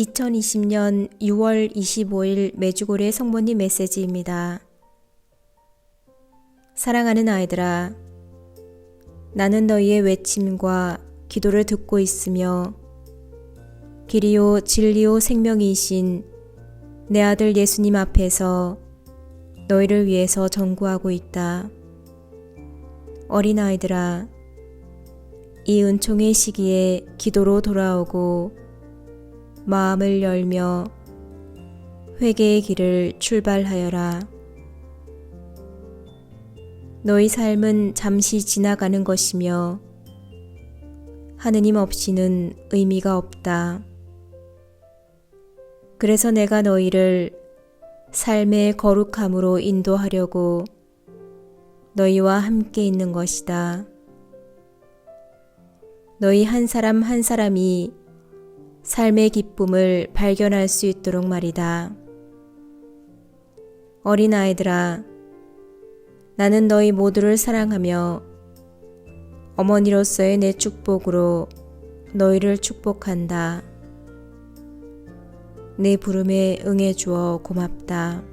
2020년 6월 25일 매주고래 성모님 메시지입니다. 사랑하는 아이들아, 나는 너희의 외침과 기도를 듣고 있으며 길이요 진리요 생명이신 내 아들 예수님 앞에서 너희를 위해서 전구하고 있다. 어린 아이들아, 이 은총의 시기에 기도로 돌아오고 마음을 열며 회개의 길을 출발하여라. 너희 삶은 잠시 지나가는 것이며 하느님 없이는 의미가 없다. 그래서 내가 너희를 삶의 거룩함으로 인도하려고 너희와 함께 있는 것이다. 너희 한 사람 한 사람이 삶의 기쁨을 발견할 수 있도록 말이다. 어린 아이들아, 나는 너희 모두를 사랑하며 어머니로서의 내 축복으로 너희를 축복한다. 내 부름에 응해 주어 고맙다.